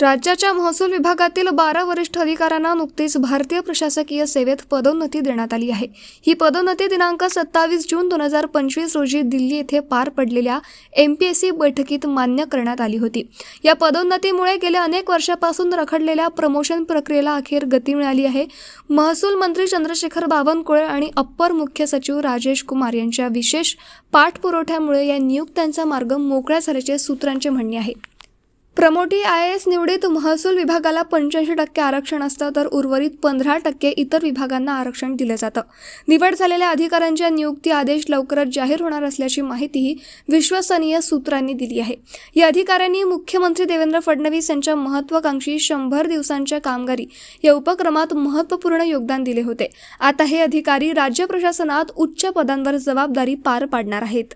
राज्याच्या महसूल विभागातील बारा वरिष्ठ अधिकाऱ्यांना नुकतीच भारतीय प्रशासकीय सेवेत पदोन्नती देण्यात आली आहे. ही पदोन्नती दिनांक सत्तावीस जून दोन हजार पंचवीस रोजी दिल्ली येथे पार पडलेल्या एम पी एस सी बैठकीत मान्य करण्यात आली होती. या पदोन्नतीमुळे गेल्या अनेक वर्षापासून रखडलेल्या प्रमोशन प्रक्रियेला अखेर गती मिळाली आहे. महसूल मंत्री चंद्रशेखर बावनकुळे आणि अप्पर मुख्य सचिव राजेश कुमार यांच्या विशेष पाठपुरवठ्यामुळे या नियुक्त्यांचा मार्ग मोकळा झाल्याचे सूत्रांचे म्हणणे आहे. प्रमोटी आय एस निवडीत महसूल विभागाला पंच्याऐंशी टक्के आरक्षण असतं तर उर्वरित पंधरा टक्के इतर विभागांना आरक्षण दिलं जातं. निवड झालेल्या अधिकाऱ्यांच्या नियुक्ती आदेश लवकरच जाहीर होणार असल्याची माहितीही विश्वसनीय सूत्रांनी दिली आहे. या अधिकाऱ्यांनी मुख्यमंत्री देवेंद्र फडणवीस यांच्या महत्वाकांक्षी शंभर दिवसांच्या कामगारी या उपक्रमात महत्त्वपूर्ण योगदान दिले होते. आता हे अधिकारी राज्य प्रशासनात उच्च पदांवर जबाबदारी पार पाडणार आहेत.